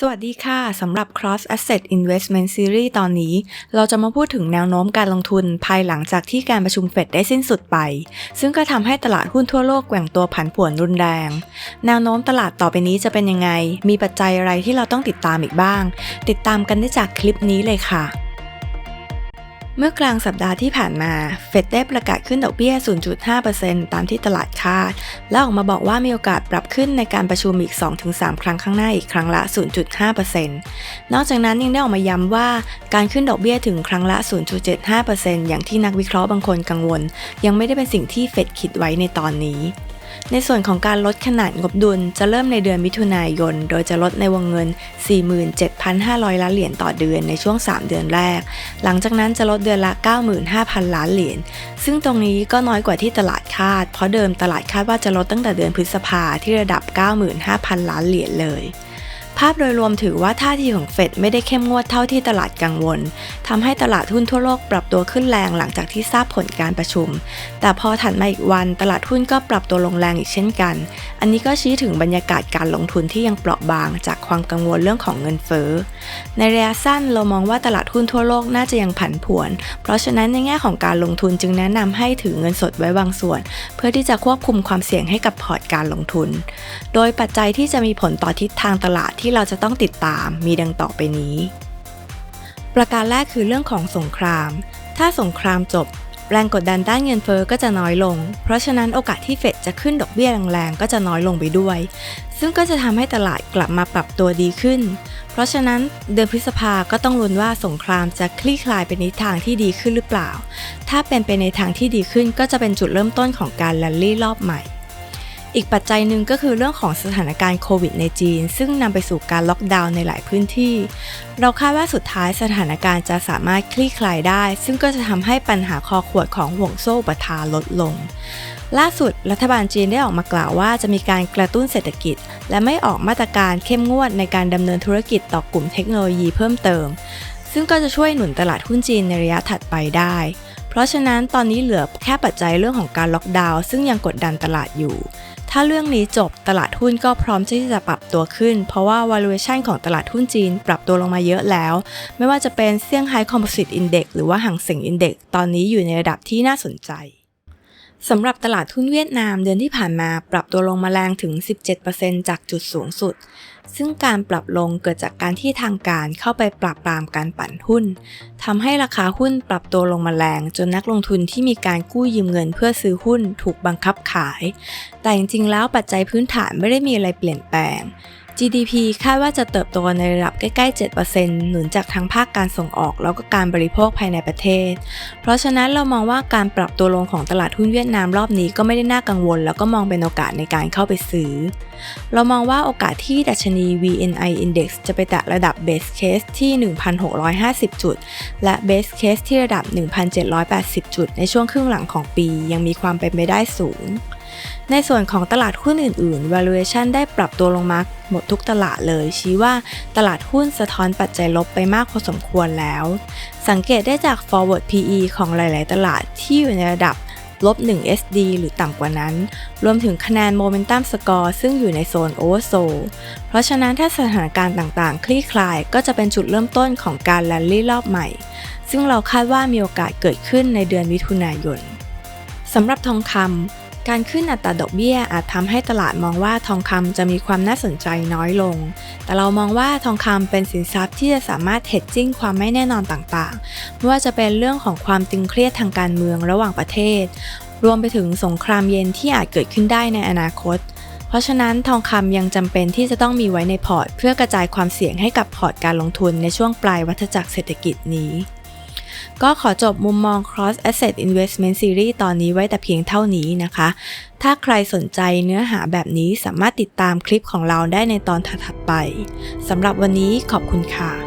สวัสดีค่ะ สำหรับ Cross Asset Investment Series ตอนนี้ เราจะมาพูดถึงแนวโน้มการลงทุนภายหลังจากที่การประชุมเฟดได้สิ้นสุดไป ซึ่งก็ทำให้ตลาดหุ้นทั่วโลกแกว่งตัวผันผวนรุนแรง แนวโน้มตลาดต่อไปนี้จะเป็นยังไง มีปัจจัยอะไรที่เราต้องติดตามอีกบ้าง ติดตามกันได้จากคลิปนี้เลยค่ะ เมื่อกลางสัปดาห์ที่ผ่านมา เฟดได้ประกาศขึ้นดอกเบี้ย 0.5%ตามที่ตลาดคาด และออกมาบอกว่ามีโอกาสปรับขึ้นในการประชุมอีก 2-3 ครั้งข้างหน้าอีกครั้งละ 0.5%นอกจากนั้นยังได้ออกมาย้ำว่าการขึ้นดอกเบี้ยถึงครั้งละ 0.75%อย่างที่นักวิเคราะห์บางคนกังวล ยังไม่ได้เป็นสิ่งที่เฟดคิดไว้ในตอนนี้ ในส่วนของการลดขนาดงบดุลจะเริ่มในเดือนมิถุนายน โดยจะลดในวงเงิน 47,500 ล้านเหรียญต่อเดือนในช่วง 3 เดือนแรก หลังจากนั้นจะลดเดือนละ 95,000 ล้านเหรียญ ซึ่งตรงนี้ก็น้อยกว่าที่ตลาดคาด เพราะเดิมตลาดคาดว่าจะลดตั้งแต่เดือนพฤษภาที่ระดับ 95,000 ล้านเหรียญเลย ภาพโดยรวมถือว่าท่าทีของเฟดไม่ได้เข้มงวดเท่าที่ตลาดกังวลทำให้ตลาดหุ้นทั่วโลกปรับตัวขึ้นแรงหลังจากที่ทราบผลการประชุม แต่พอถัดมาอีกวันตลาดหุ้นก็ปรับตัวลงแรงอีกเช่นกัน อันนี้ก็ชี้ถึงบรรยากาศการลงทุนที่ยังเปราะบาง จากความกังวลเรื่องของเงินเฟ้อ ในระยะสั้นเรามองว่าตลาดหุ้นทั่วโลกน่าจะยังผันผวน เพราะฉะนั้นในแง่ของการลงทุนจึงแนะนำให้ถือเงินสดไว้บางส่วน เพื่อที่จะควบคุมความเสี่ยงให้กับพอร์ตการลงทุน โดยปัจจัยที่จะมีผลต่อทิศทางตลาดที่เราจะต้องติดตามมีดังต่อไปนี้ ประการแรกคือเรื่องของสงคราม ถ้าสงครามจบ แรงกดดันด้านเงินเฟอ้อก็จะน้อยลง เพราะฉะนั้นโอกาสที่เฟดจะขึ้นดอกเบี้ยแรงๆก็จะน้อยลงไปด้วย ซึ่งก็จะทำให้ตลาดกลับมาปรับตัวดีขึ้น เพราะฉะนั้นเดือนพฤษภาก็ต้องลุ้นว่าสงครามจะคลี่คลายไปในทางที่ดีขึ้นหรือเปล่า ถ้าเป็นไปในทางที่ดีขึ้นก็จะเป็นจุดเริ่มต้นของการแลนลี่รอบใหม่ อีกปัจจัยหนึ่งก็คือเรื่องของสถานการณ์โควิดในจีน ซึ่งนำไปสู่การล็อกดาวน์ในหลายพื้นที่ เราคาดว่าสุดท้ายสถานการณ์จะสามารถคลี่คลายได้ ซึ่งก็จะทำให้ปัญหาคอขวดของห่วงโซ่อุปทานลดลง ล่าสุดรัฐบาลจีนได้ออกมากล่าวว่าจะมีการกระตุ้นเศรษฐกิจ และไม่ออกมาตรการเข้มงวดในการดำเนินธุรกิจต่อกลุ่มเทคโนโลยีเพิ่มเติม ซึ่งก็จะช่วยหนุนตลาดหุ้นจีนในระยะถัดไปได้ เพราะฉะนั้นตอนนี้เหลือแค่ปัจจัยเรื่องของการล็อกดาวน์ซึ่งยังกดดันตลาดอยู่ ถ้าเรื่องนี้จบตลาดหุ้นก็พร้อมที่จะปรับตัวขึ้น เพราะว่า valuation ของตลาดหุ้นจีนปรับตัวลงมาเยอะแล้ว ไม่ว่าจะเป็นเซี่ยงไฮ้คอมโพซิตอินเด็กซ์หรือว่าหางเส็งอินเด็กซ์ตอนนี้อยู่ในระดับที่น่าสนใจ สำหรับตลาดหุ้นเวียดนามเดือนที่ผ่านมาปรับตัวลงมาแรงถึง 17%จากจุดสูงสุด ซึ่งการปรับลงเกิดจากการที่ทางการเข้าไปปราบปรามการปั่นหุ้นทำให้ราคาหุ้นปรับตัวลงมาแรง จนนักลงทุนที่มีการกู้ยืมเงินเพื่อซื้อหุ้นถูกบังคับขาย แต่จริงๆแล้วปัจจัยพื้นฐานไม่ได้มีอะไรเปลี่ยนแปลง GDP คาดว่าจะเติบโตในระดับใกล้ๆ 7%หนุนจากทั้งภาคการส่งออกแล้วก็การบริโภคภายในประเทศ เพราะฉะนั้นเรามองว่าการปรับตัวลงของตลาดหุ้นเวียดนามรอบนี้ก็ไม่ได้น่ากังวล แล้วก็มองเป็นโอกาสในการเข้าไปซื้อ เรามองว่าโอกาสที่ดัชนี VNI Index จะไปแตะระดับ base case ที่ 1,650 จุด และ base case ที่ระดับ 1,780 จุด ในช่วงครึ่งหลังของปี ยังมีความเป็นไปได้สูง ในส่วนของตลาดหุ้นอื่นๆ valuation ได้ปรับตัวลงมาหมดทุกตลาดเลย ชี้ว่าตลาดหุ้นสะท้อนปัจจัยลบไปมากพอสมควรแล้ว สังเกตได้จาก forward PE ของหลาย ๆ ตลาดที่อยู่ในระดับลบ 1 SD หรือต่ำกว่านั้น รวมถึงคะแนน Momentum Score ซึ่งอยู่ในโซน Oversold เพราะฉะนั้นถ้าสถานการณ์ต่างๆ คลี่คลายก็จะเป็นจุดเริ่มต้นของการแลนลี่รอบใหม่ ซึ่งเราคาดว่ามีโอกาสเกิดขึ้นในเดือนมิถุนายนสำหรับทองคำ การขึ้นอัตราดอกเบี้ยอาจทำให้ตลาดมองว่าทองคำจะมีความน่าสนใจน้อยลง แต่เรามองว่าทองคำเป็นสินทรัพย์ที่จะสามารถเฮดจิ้งความไม่แน่นอนต่างๆ ไม่ว่าจะเป็นเรื่องของความตึงเครียดทางการเมืองระหว่างประเทศ รวมไปถึงสงครามเย็นที่อาจเกิดขึ้นได้ในอนาคต เพราะฉะนั้นทองคำยังจำเป็นที่จะต้องมีไว้ในพอร์ต เพื่อกระจายความเสี่ยงให้กับพอร์ตการลงทุนในช่วงปลายวัฏจักรเศรษฐกิจนี้ ก็ขอจบมุมมอง Cross Asset Investment Series ตอนนี้ไว้แต่เพียงเท่านี้นะคะ ถ้าใครสนใจเนื้อหาแบบนี้สามารถติดตามคลิปของเราได้ในตอนถัดไปสำหรับวันนี้ขอบคุณค่ะ